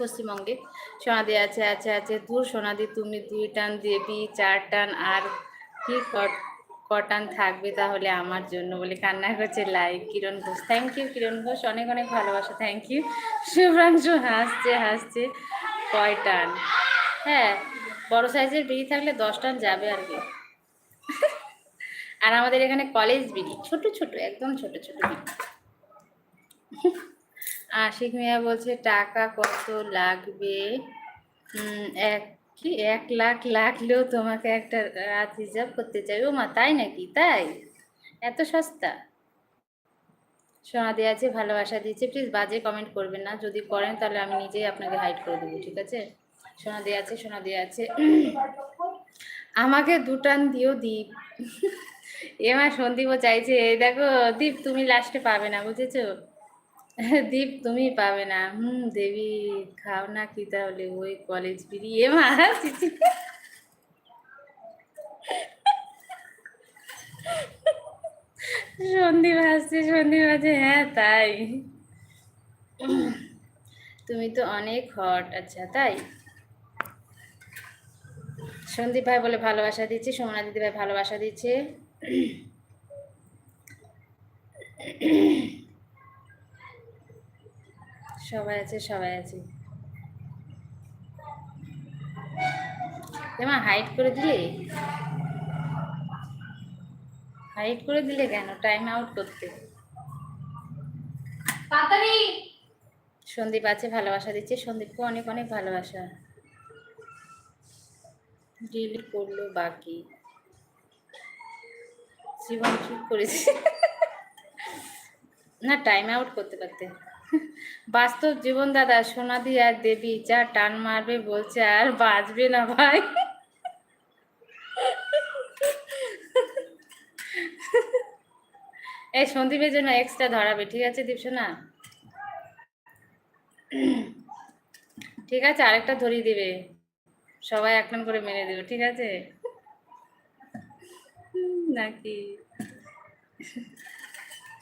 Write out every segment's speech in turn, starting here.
পশ্চিমবঙ্গে। সোনাদি আছে আছে আছে, দূর সোনাদি তুমি দুই টান দেবি, চার টান, আর কি কটান থাকবে তাহলে আমার জন্য বলে কান্না করছে like. Kiran Ghosh thank you Kiran Ghosh, অনেক অনেক ভালোবাসা থ্যাংক ইউ শুভ্রাংশু হাসছে হাসছে, কয় টান? হ্যাঁ বড় সাইজের বিড়ি থাকলে দশ টান যাবে আর কি। আর আমাদের এখানে কলেজ বিড়ি, ছোট ছোট, একদম ছোট ছোট বিড়ি। আশিক মিয়া বলছে, টাকা কত লাগবে? এক কি? এক লাখ লাগলেও তোমাকে একটা রাত হিসাব করতে চাই। ও মা, তাই নাকি? তাই? এত সস্তা? সোনা দিয়ে আছে ভালোবাসা দিয়েছে। প্লিজ বাজে কমেন্ট করবেন না। যদি করেন তাহলে আমি নিজেই আপনাকে হাইড করে দেবো, ঠিক আছে? সোনা দিয়ে আছে সোনা দিয়ে আছে আমাকে দুটান দিও, দীপ। এমা সন্দীপও চাইছে দেখো, দীপ, তুমি লাস্টে পাবে না, বুঝেছ? দীপ, তুমি পাবে না। হুম, দেবী, খাও না কি তাহলে? ওই কলেজ বেরিয়ে মা সন্দীপ হাসছে সন্দীপ আছে হ্যাঁ তাই। তুমি তো অনেক হট আচ্ছা তাই? সন্দীপ ভাই বলে ভালোবাসা দিচ্ছে, সোমনা দিদি ভাই ভালোবাসা দিচ্ছে। সবাই আছে সবাই আছে। এমা হাইট করে দিলে? হাইট করে দিলে কেন? টাইম আউট করতে। সন্দীপ আছে ভালোবাসা দিচ্ছে। সন্দীপকে অনেক অনেক ভালোবাসা। ডিলিট করল বাকি। জীবন ঠিক করেছে। না টাইম আউট করতে পারতে। বাস্তব জীবন দাদা সোনাদি আর দেবী, যা টান মারবে বলছে আর বাঁচবে না ভাই। এই সন্দীপের জন্য এক্সট্রা ধরাবে, ঠিক আছে দীপসোনা? ঠিক আছে, আরেকটা ধরিয়ে দিবে। সবাই একটান করে মেনে দেবে, ঠিক আছে? নাকি?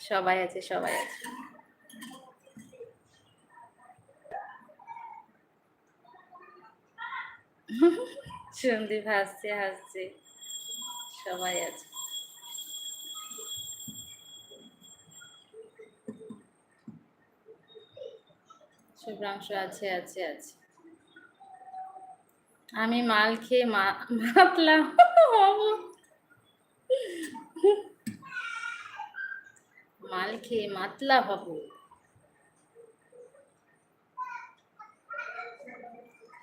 সবাই আছে সবাই আছে। সন্দীপ হাসছে হাসছে। সবাই আছে। শুভ্রাংশ আছে আছে আছে। আমি মাল খেয়ে মাতলাম। মাল খেয়ে মাতলা হব।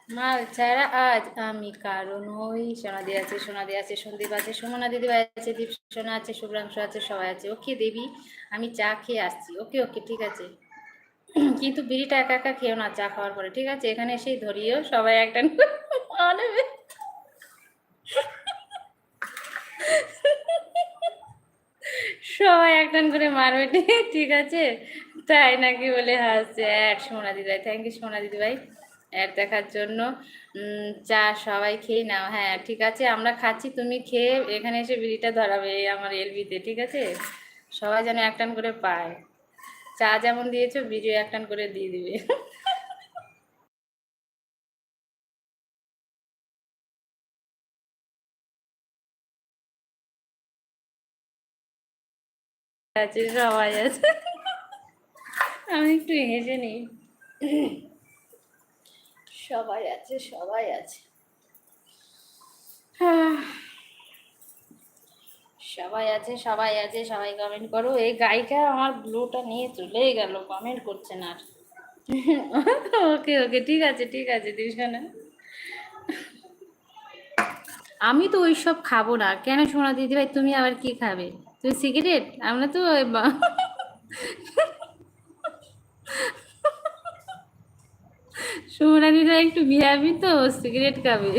মাল ছাড়া আজ আমি কারণ ওই সোনাদি আছে সোনাদি আছে, সন্দীপ আছে, সুমনা দিদি ভাই আছে, দীপ সোনা আছে শুভ্রাংশ আছে, সবাই আছে। ওকে দেবী, আমি চা খেয়ে আসছি। ওকে ওকে, ঠিক আছে। কিন্তু বিড়িটা একা একা খেয়েও না, চা খাওয়ার পরে, ঠিক আছে? এখানে এসেই ধরিও, সবাই একটা নেবে সবাই একটান করে মারবে, ঠিক- আছে? তাই নাকি বলে হাসছে। অ্যাড সোনা দিদিভাই থ্যাংক ইউ সোনা দিদিভাই অ্যাড দেখার জন্য চা সবাই খেয়ে নাও। হ্যাঁ ঠিক আছে, আমরা খাচ্ছি, তুমি খেয়ে এখানে এসে বিড়িটা ধরাবে আমার এলবিতে, ঠিক আছে? সবাই যেন একটান করে পায়। চা যেমন দিয়েছ ভিডিও একটান করে দিয়ে দিবে। সবাই আছে। আমি একটু হেসে নিই। সবাই আছে সবাই আছে। সবাই আছে সবাই আছে, সবাই কমেন্ট করো। এই গায়িকা আমার ব্লুটা নিয়ে চলে গেল কমেন্ট করছে না ওকে ওকে, ঠিক আছে ঠিক আছে, দিশানা। আমি তো ওইসব খাব না। কেন সোনা দিদি ভাই তুমি আবার কি খাবে? তুমি সিগারেট আমরা তো শুভরানীরা একটু বিহাবি তো সিগারেট খাবে।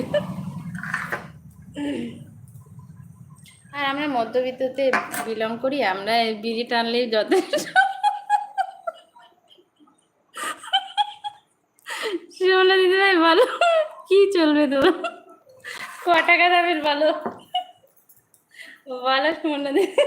আর আমরা মধ্যবিত্ততে বিলং করি আমরা বিড়ি টানলেই যথেষ্ট। শিমলা দিদিভাই বলো কি চলবে তো ক টাকা দামের বলো বলো শিমলা দিদি